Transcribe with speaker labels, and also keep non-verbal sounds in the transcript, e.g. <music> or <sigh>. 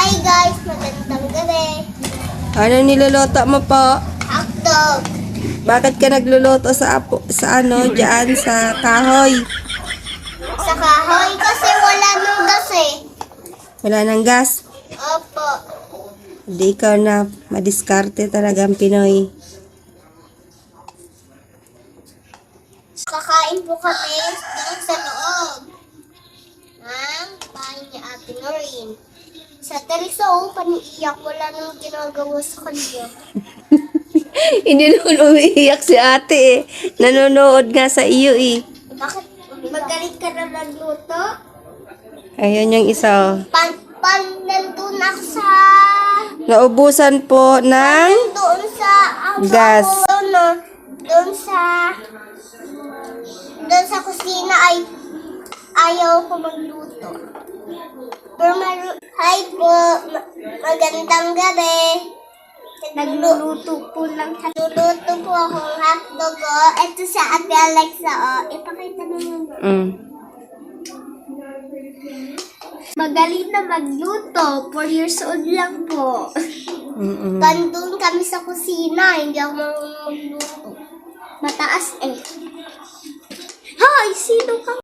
Speaker 1: Hi guys, magandang gabi.
Speaker 2: Ano niluluto mo po?
Speaker 1: Hotdog.
Speaker 2: Bakit ka nagluluto sa apo, sa ano, diyan sa kahoy?
Speaker 1: Sa kahoy kasi wala nang gas eh.
Speaker 2: Wala nang gas.
Speaker 1: Opo.
Speaker 2: Hindi ikaw na madiskarte talaga ang Pinoy.
Speaker 1: Kakain po kami doon sa loob. ng bahay ni Ate Noreen. Sa Teresa, oh, paniiyak. Wala nang ginagawa sa kanya. <laughs>
Speaker 2: Hindi naman umiiyak si ate eh. Nanonood nga sa iyo eh.
Speaker 1: Bakit? Magaling ka na nagluto?
Speaker 2: Ayun yung isa oh.
Speaker 1: Pan, pan, nandun ako sa...
Speaker 2: Naubusan po ng...
Speaker 1: Doon sa... ang
Speaker 2: Gas.
Speaker 1: Doon, doon sa... Doon sa kusina ay ayaw ko magluto. Pero maru- Hi po, ma- magandang gabi. Nagluluto po ng Nagluluto po akong hotdog oh. Ito sa Ate Alexa oh. Ipakita mo muna.
Speaker 2: Mm.
Speaker 1: Magaling na magluto. 4 years old lang po.
Speaker 2: Mm-mm.
Speaker 1: Kami sa kusina, hindi ako marunong magluto. Mataas eh. Hoy, sino ka?